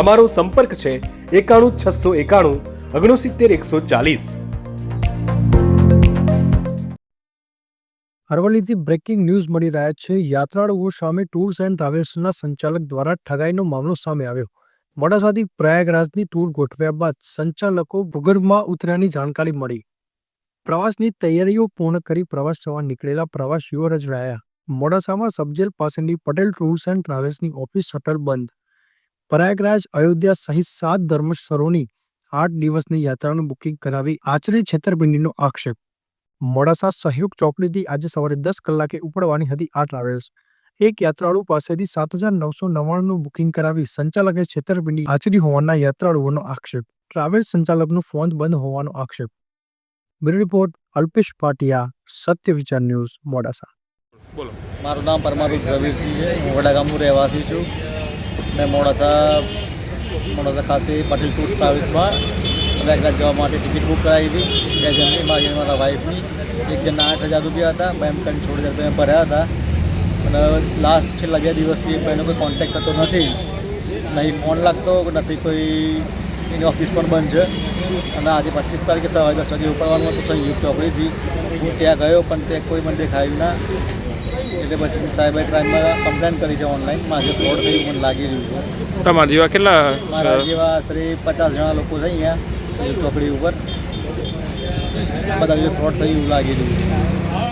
અમારો સંપર્ક છે એકાણું છસો એકાણું ઓગણસિત્તેર એકસો ચાલીસ. અરવલ્લીથી બ્રેકિંગ ન્યૂઝ મળી રહ્યા છે. યાત્રાળુઓ સામે ટૂર્સ એન્ડ ટ્રાવેલ્સના સંચાલક દ્વારા ઠગાઈનો મામલો સામે આવ્યો. મોડાસાથી પ્રયાગરાજની ટૂર ગોઠવ્યા બાદ સંચાલકો ભૂગર્ભમાં ઉતર્યાની જાણકારી મળી. પ્રવાસની તૈયારીઓ પૂર્ણ કરી પ્રવાસ જવા નીકળેલા પ્રવાસીઓ રજડાયા. મોડાસામાં સબજેલ પાસેની પટેલ ટૂર્સ એન્ડ ટ્રાવેલ્સની ઓફિસ શટલ બંધ. પ્રયાગરાજ અયોધ્યા સહિત સાત ધર્મસ્થળોની આઠ દિવસની યાત્રાનું બુકિંગ કરાવી આચરી છેતરપિંડીનો આક્ષેપ. મોડાસા સહયોગ ચોકડીથી આજે સવારે દસ કલાકે ઉપડવાની હતી આ ટ્રાવેલ્સ એક યાત્રાળુ પાસેથી સાત હજાર નવસો નવ્વાણું બુકિંગ કરાવી સંચાલકે છેતરપિંડી આચરી હોવાના યાત્રાળુઓનો આક્ષેપ. ટ્રાવેલ સંચાલકનું ફોન બંધ હોવાનો આક્ષેપ. Bureau report, Alpesh Patiya, Satya Vichar news, Modasa. બોલો મારું નામ પરમાભીર રવિસિંહ છે. હું વડાગામનું રહેવાસી છું. મેં મોડાસા મોડાસા ખાતે પાટીલ ટૂર ટ્રાવેલ્સમાં પ્રયાગરાજ જવા માટે ટિકિટ બુક કરાવી હતી. બે જણની મારી મારા વાઈફની. એક જણના આઠ હજાર રૂપિયા હતા. મેં એમ કરીને સોળ હજાર રૂપિયા ભર્યા હતા. અને લાસ્ટ છેલ્લા બે દિવસથી એનો કોઈ કોન્ટેક્ટ થતો નથી. નહીં ફોન લાગતો નથી કોઈ એની ઓફિસ પણ બંધ છે. અને આજે પચીસ તારીખે સવારે દસ વાગે ઉપડવાનું હતું. સંયુક્ત ચોકડીથી હું ત્યાં ગયો પણ ત્યાં કોઈ મને દેખાયું ના. એટલે પછી સાયબર ક્રાઇમમાં કમ્પ્લેન કરી છે ઓનલાઈન મારે ફ્રોડ થયું મને લાગી રહ્યું છે. તમારા જેવા કેટલા મારા જેવા આશરે પચાસ જણા લોકો છે અહીંયા ચોકડી ઉપર. બધા જે ફ્રોડ થયું એવું લાગી રહ્યું છે.